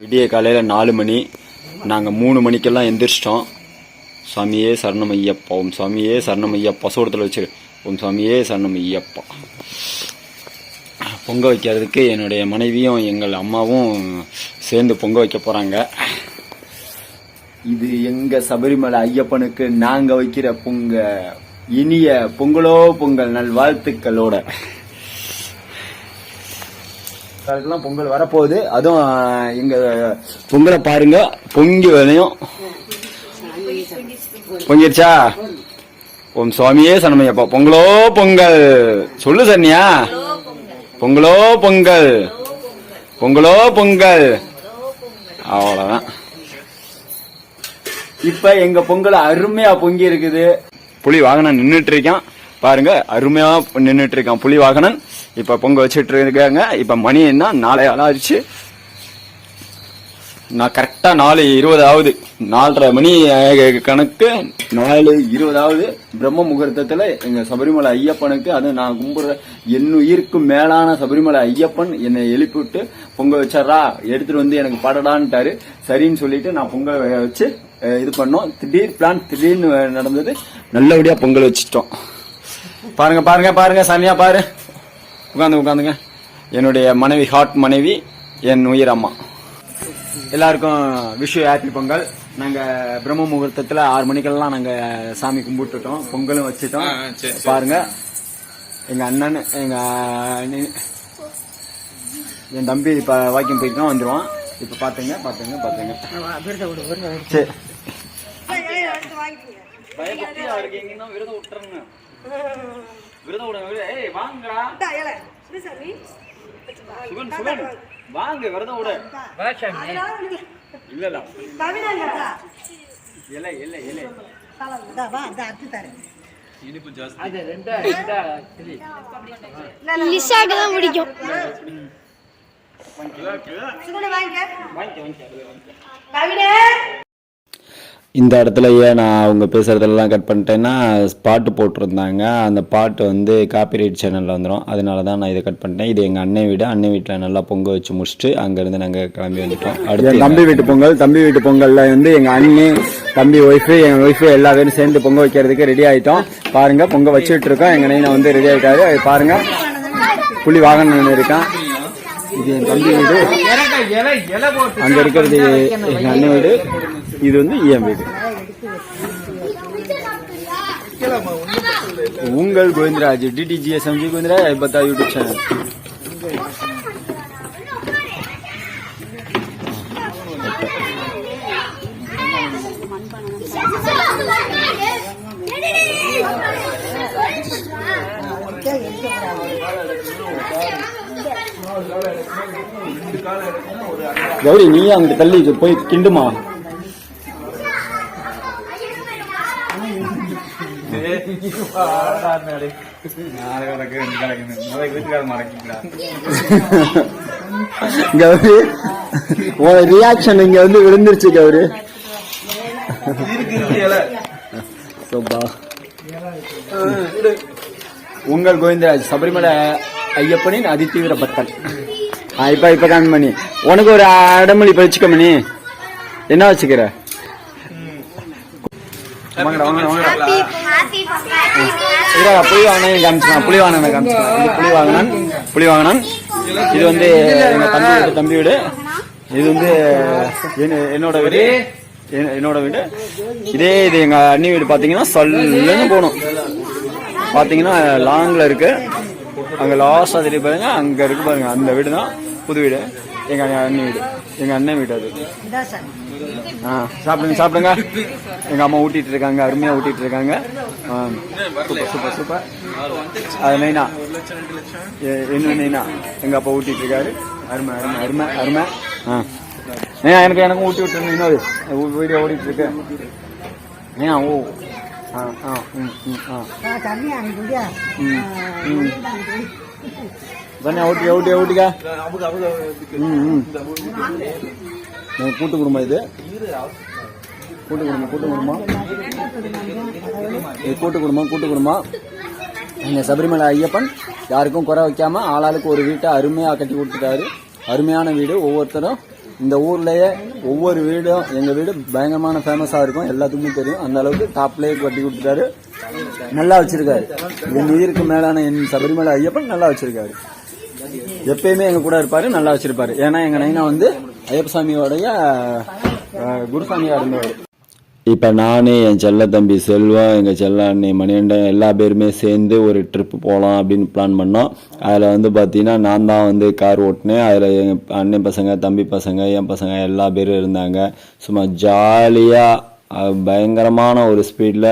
விடிய காலையில் நாலு மணி. நாங்கள் மூணு மணிக்கெல்லாம் எந்திரிச்சிட்டோம். சாமியே சரணம் ஐயப்பா ஓம் சாமியே சரணம் ஐயப்பா சோடத்தில் வச்சு. ஓம் சாமியே சரணம் ஐயப்பா பொங்க வைக்கிறதுக்கு என்னுடைய மனைவியும் எங்கள் அம்மாவும் சேர்ந்து பொங்க வைக்க போகிறாங்க இது எங்கள் சபரிமலை ஐயப்பனுக்கு நாங்கள் வைக்கிற பொங்க. இனிய பொங்கலோ பொங்கல் நல்வாழ்த்துக்களோட. அதுக்கெல்லாம் பொங்கல் வரப்போகுது. அதுவும் எங்கள் எங்க பொங்கலை பாருங்க. பொங்கி வரையும் பொங்கிருச்சா? ஓம் சுவாமியே சனமையப்பா பொங்கலோ பொங்கல். சொல்லு சன்னியா பொங்கலோ பொங்கல். பொங்கலோ பொங்கல். அவ்வளவுதான். இப்ப எங்க பொங்கல் அருமையா பொங்கி இருக்குது. புலி வாகனம் நின்றுட்டு இருக்கான். பாருங்க அருமையா நின்றுட்டு இருக்கான் புலி வாகனன் இப்ப பொங்க வச்சுட்டு இருக்காங்க இப்ப மணி என்ன? நாளை ஆளாச்சு நான் கரெக்டா நாலு இருபதாவது நாலரை மணி கணக்கு நாலு இருபதாவது பிரம்ம முகூர்த்தத்துல எங்க சபரிமலை ஐயப்பனுக்கு அது நான் கும்புற என் உயிருக்கும் மேலான சபரிமலை ஐயப்பன் என்னை எழுப்பிவிட்டு பொங்க வச்சாரா எடுத்துட்டு வந்து எனக்கு பாடடான்ட்டாரு. சரின்னு சொல்லிட்டு நான் பொங்கல் வச்சு இது பண்ணோம். திடீர் பிளான் திடீர்னு நடந்தது. நல்லபடியா பொங்கல் வச்சுட்டோம். பாருங்க பாருங்க பாருங்க சாமியா பாரு. உட்காந்து உட்காந்துங்க என்னுடைய மனைவி ஹாட் மனைவி என் உயிர் அம்மா. எல்லாருக்கும் விஷு ஹாப்பி பொங்கல். நாங்க பிரம்ம முகூர்த்தத்துல ஆறு மணிக்கெல்லாம் நாங்க சாமி கும்பிட்டுட்டோம். பொங்கலும் வச்சுட்டோம். பாருங்க. எங்க அண்ணன் எங்க என் தம்பி இப்ப வாக்கிங் போயிட்டு வந்துருவான். இப்ப பாத்துங்க பாத்துங்க பாத்துங்க. சரி. விரதம் ஏய் வாங்கடா. சுகன் சுகன். வாங்க விரதம் விட இல்ல. இல்ல இலை இலை இலை. லிசாக்கு தான் பிடிக்கும் இந்த இடத்துல ஏன் நான் அவங்க பேசுகிறதெல்லாம் கட் பண்ணிட்டேன்னா பாட்டு போட்டிருந்தாங்க. அந்த பாட்டு வந்து காப்பிரைட் சேனலில் வந்துடும் அதனால தான் நான் இதை கட் பண்ணிட்டேன். இது எங்கள் அண்ணன் வீடு. அண்ணன் வீட்டில் நல்லா பொங்கல் வச்சு முடிச்சுட்டு அங்கேருந்து நாங்கள் கிளம்பி வந்துட்டோம். அடுத்து தம்பி வீட்டு பொங்கல் தம்பி வீட்டு பொங்கலில் வந்து எங்கள் அண்ணன் தம்பி ஒய்ஃபு எங்கள் ஒய்ஃபு எல்லா பேரும் சேர்ந்து பொங்க வைக்கிறதுக்கு ரெடி ஆகிட்டோம் பாருங்கள் பொங்க வச்சுட்டு இருக்கோம். எங்கள் நைனா வந்து ரெடி ஆகிட்டாரு பாருங்கள் பாருங்க புலி வாகனம் இருக்கான். இது என் தம்பி வீடு. அங்க இருக்கிறது எங்க அண்ணன் வீடு. இது வந்து என் வீடு. உங்கள் கோவிந்தராஜ் டிடிஜிஎஸ் எம்ஜி கோவிந்தராஜ் ஐம்பத்தா யூடியூப் சேனல் கௌரி நீ அங்கிட்டு தள்ளி போய் கிண்டுமா? கௌரி உன் ரியாக்ஷன் இங்க வந்து விழுந்துருச்சு கௌரி. சோபா. உங்கள் கோவிந்தராஜ் சபரிமலை ஐயப்பனின் அதிதீவிர பக்தன். இப்ப இப்ப காமி மணி உனக்கு ஒரு அடமொழி இப்ப வச்சுக்க மணி. என்ன வச்சுக்கிற? புலி வாங்கினேன் காமிச்சுக்கலாம். புலி வாங்கினேன் காமிச்சுக்கலாம். புலி வாங்கினான் புலி வாங்கினான். இது வந்து எங்க தம்பி வீடு தம்பி வீடு. இது வந்து என்ன- என்னோட வீடு. என்- என்னோட வீடு. இதே இது எங்க அண்ணி வீடு பாத்தீங்கன்னா சொல்லுன்னு போகணும். பாத்தீங்கன்னா லாங்ல இருக்கு. அங்க லாஸ்டா தெரிய பாருங்க அங்க இருக்கு பாருங்க. அந்த வீடு தான் புது வீடு. எங்க அண்ணி வீடு. எங்க அண்ணன் வீடு அது. ஆ சாப்பிடுங்க சாப்பிடுங்க. எங்க அம்மா ஊட்டிட்டு இருக்காங்க அருமையா ஊட்டிட்டு இருக்காங்க. Super super super. அது நைனா. என்ன நைனா? எங்க அப்பா ஊட்டிட்டு இருக்காரு. அருமை அருமை அருமை அருமை. ஆ. நைனா எனக்கு எனக்கும் ஊட்டி விட்டுருங்க இன்னொரு. வீடியோ ஓடிட்டு இருக்கு. நைனா ஓ. ஆ ஆ ம் ம் ஆ. ம் ம். தனியா ஊட்டி ஊட்டி ஊட்டிக்கா ம் ம் கூட்டு குடும்பம் இது கூட்டு குடும்பம் கூட்டு குடும்பம் இது கூட்டு குடும்பம் கூட்டு குடும்பம் எங்க சபரிமலை ஐயப்பன் யாருக்கும் குறை வைக்காம ஆளாளுக்கு ஒரு வீட்டை அருமையாக கட்டி கொடுத்துட்டாரு அருமையான வீடு ஒவ்வொருத்தரும் இந்த ஊர்லயே ஒவ்வொரு வீடும் எங்க வீடு பயங்கரமான ஃபேமஸா இருக்கும். எல்லாத்துக்குமே தெரியும். அந்த அளவுக்கு டாப்லயே கட்டி கொடுத்துட்டாரு. நல்லா வச்சிருக்காரு. என் உயிருக்கு மேலான என் சபரிமலை ஐயப்பன் நல்லா வச்சிருக்காரு. எப்பயுமே எங்க கூட இருப்பாரு நல்லா வச்சிருப்பாரு. ஏன்னா எங்க நைனா வந்து ஐயப்ப சாமியோடைய குருசாமியா இருந்தவர். இப்போ நான் என் செல்ல தம்பி செல்வம் எங்கள் செல்ல அண்ணி மணிகண்டன் எல்லா பேருமே சேர்ந்து ஒரு ட்ரிப்பு போகலாம் அப்படின்னு பிளான் பண்ணோம். அதில் வந்து பார்த்திங்கன்னா நான் தான் வந்து கார் ஓட்டினேன். அதில் எங்கள் அண்ணன் பசங்க தம்பி பசங்க என் பசங்க எல்லா பேரும் இருந்தாங்க. சும்மா ஜாலியாக பயங்கரமான ஒரு ஸ்பீடில்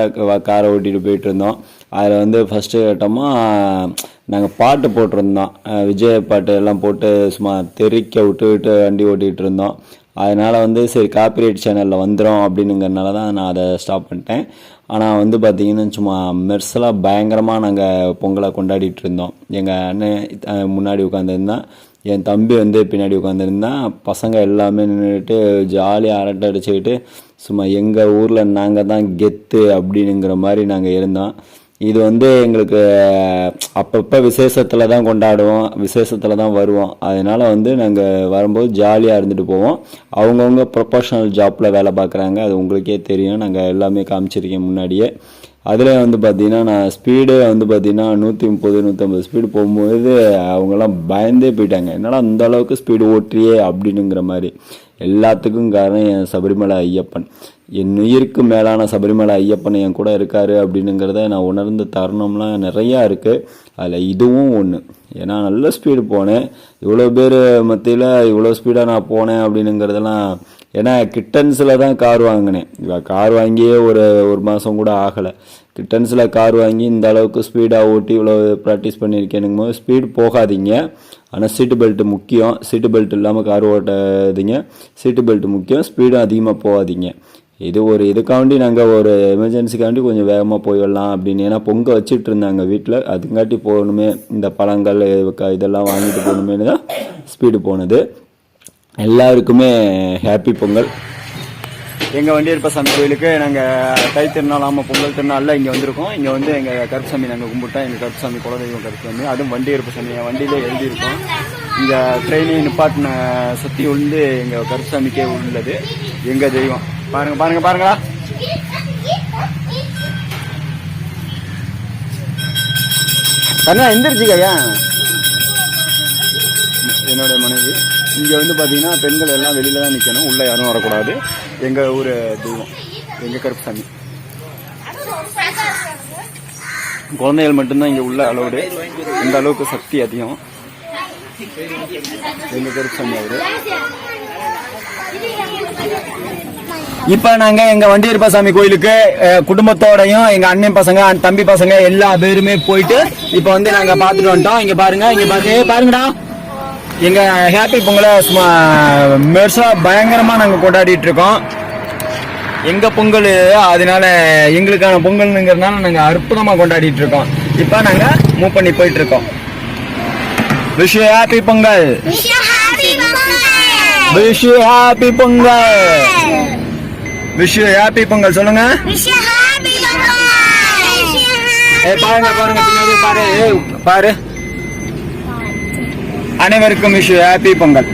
காரை ஓட்டிகிட்டு போயிட்டு இருந்தோம். அதில் வந்து ஃபஸ்ட்டு கேட்டோமா நாங்கள் பாட்டு போட்டிருந்தோம். விஜய் பாட்டு எல்லாம் போட்டு சும்மா தெறிக்க விட்டு விட்டு வண்டி ஓட்டிகிட்டு இருந்தோம். அதனால் வந்து சரி காப்பிரைட் சேனலில் வந்துடும் அப்படின்னுங்கிறனால தான் நான் அதை ஸ்டாப் பண்ணிட்டேன். ஆனால் வந்து பார்த்திங்கன்னா சும்மா மெர்சலாக பயங்கரமாக நாங்கள் பொங்கலை கொண்டாடிட்டு இருந்தோம். எங்கள் அண்ணன் முன்னாடி உட்காந்துருந்தான் என் தம்பி வந்து பின்னாடி உட்காந்துருந்தான் பசங்க எல்லாமே நின்றுட்டு ஜாலியாக அரட்டை அடிச்சுக்கிட்டு சும்மா எங்கள் ஊரில் நாங்கள் தான் கெத்து அப்படின்னுங்கிற மாதிரி நாங்கள் இருந்தோம். இது வந்து எங்களுக்கு அப்பப்போ விசேஷத்தில் தான் கொண்டாடுவோம் விசேஷத்தில் தான் வருவோம். அதனால் வந்து நாங்கள் வரும்போது ஜாலியாக இருந்துட்டு போவோம். அவங்கவுங்க ப்ரொஃபஷனல் ஜாப்பில் வேலை பார்க்குறாங்க அது உங்களுக்கே தெரியும். நாங்கள் எல்லாமே காமிச்சிருக்கேன் முன்னாடியே. அதில் வந்து பார்த்திங்கன்னா நான் ஸ்பீடு வந்து பார்த்திங்கன்னா நூற்றி முப்பது நூற்றம்பது ஸ்பீடு போகும்போது அவங்கெல்லாம் பயந்தே போயிட்டாங்க. என்னடா அந்த அளவுக்கு ஸ்பீடு ஓட்டுறியே அப்படின்னுங்கிற மாதிரி. எல்லாத்துக்கும் காரணம் என் சபரிமலை ஐயப்பன். என் உயிருக்கு மேலான சபரிமலை ஐயப்பன் என் கூட இருக்காரு அப்படின்னுங்கிறத நான் உணர்ந்த தருணம்லாம் நிறையா இருக்குது அதில் இதுவும் ஒன்று ஏன்னா நல்ல ஸ்பீடு போனேன். இவ்வளோ பேர் மத்தியில் இவ்வளோ ஸ்பீடாக நான் போனேன் அப்படின்னுங்கிறதெல்லாம் ஏன்னா கிட்டன்ஸில் தான் கார் வாங்கினேன். கார் வாங்கியே ஒரு ஒரு மாதம் கூட ஆகலை. கிட்டன்ஸில் கார் வாங்கி இந்த அளவுக்கு ஸ்பீடாக ஓட்டி இவ்வளோ ப்ராக்டிஸ் பண்ணியிருக்கேனுங்கும் போது ஸ்பீடு போகாதீங்க. ஆனால் சீட்டு பெல்ட்டு முக்கியம். சீட்டு பெல்ட் இல்லாமல் கார் ஓட்டாதீங்க. சீட்டு பெல்ட் முக்கியம். ஸ்பீடும் அதிகமாக போகாதீங்க. இது ஒரு இதுக்காண்டி நாங்கள் ஒரு எமர்ஜென்சிக்காண்டி கொஞ்சம் வேகமாக போயிடலாம் அப்படின்னு ஏன்னா பொங்க வச்சுட்டு இருந்தாங்க வீட்டில் அதுங்காட்டி போகணுமே இந்த பழங்கள் இதெல்லாம் வாங்கிட்டு போகணுமேனு தான் ஸ்பீடு போனது. எல்லாருக்குமே ஹாப்பி பொங்கல். எங்கள் வண்டியற்ப கோயிலுக்கு நாங்கள் தை திருநாள் ஆமாம் பொங்கல் திருநாளில் இங்கே வந்திருக்கோம். இங்கே வந்து எங்கள் கருப்புசாமி நாங்கள் கும்பிட்டோம். எங்கள் கருப்புசாமி குலதெய்வம் கருப்புசாமி அதுவும் வண்டியற்ப சாமி என் வண்டியிலே எழுதியிருக்கோம். இங்கே ட்ரெயினை நிப்பாட்டின சுற்றி உழுந்து எங்கள் கருப்புசாமிக்கே உள்ளது. எங்கள் தெய்வம். பாருங்க பாருங்க பாருங்களா கண்ணா எந்திரிச்சிக்கய்யா என்னோட மனைவி இங்கே வந்து பார்த்தீங்கன்னா பெண்கள் எல்லாம் வெளியில தான் நிற்கணும் உள்ளே யாரும் வரக்கூடாது. எங்கள் ஊர் தெய்வம் எங்கள் கருப்புசாமி. குழந்தைகள் மட்டும்தான் இங்கே உள்ள அலோடு இந்த அளவுக்கு சக்தி அதிகம். எங்கள் கருப்புசாமி அவரு. இப்ப நாங்க எங்க வண்டியர்ப்ப சாமி கோயிலுக்கு குடும்பத்தோடையும் எங்க அண்ணன் பசங்க தம்பி பசங்க எல்லா பேருமே போயிட்டு இப்ப வந்து நாங்க பாத்துட்டு வந்துட்டோம். இங்க பாருங்க இங்க பாருங்க பாருங்கடா. எங்க ஹாப்பி பொங்கலை சும்மா மெர்சா பயங்கரமா நாங்க கொண்டாடிட்டு இருக்கோம். எங்க பொங்கல் அதனால எங்களுக்கான பொங்கல்ங்கிறதுனால நாங்க அற்புதமா கொண்டாடிட்டு இருக்கோம். இப்ப நாங்க மூவ் பண்ணி போயிட்டு இருக்கோம். Wish happy Pongal. Wish happy Pongal. Wish happy Pongal சொல்லுங்க. ஏய் பாருங்க பாருங்க பின்னாடி பாரு. ஏய் பாரு. அனைவருக்கும் விஷ் ஹாப்பி பொங்கல்.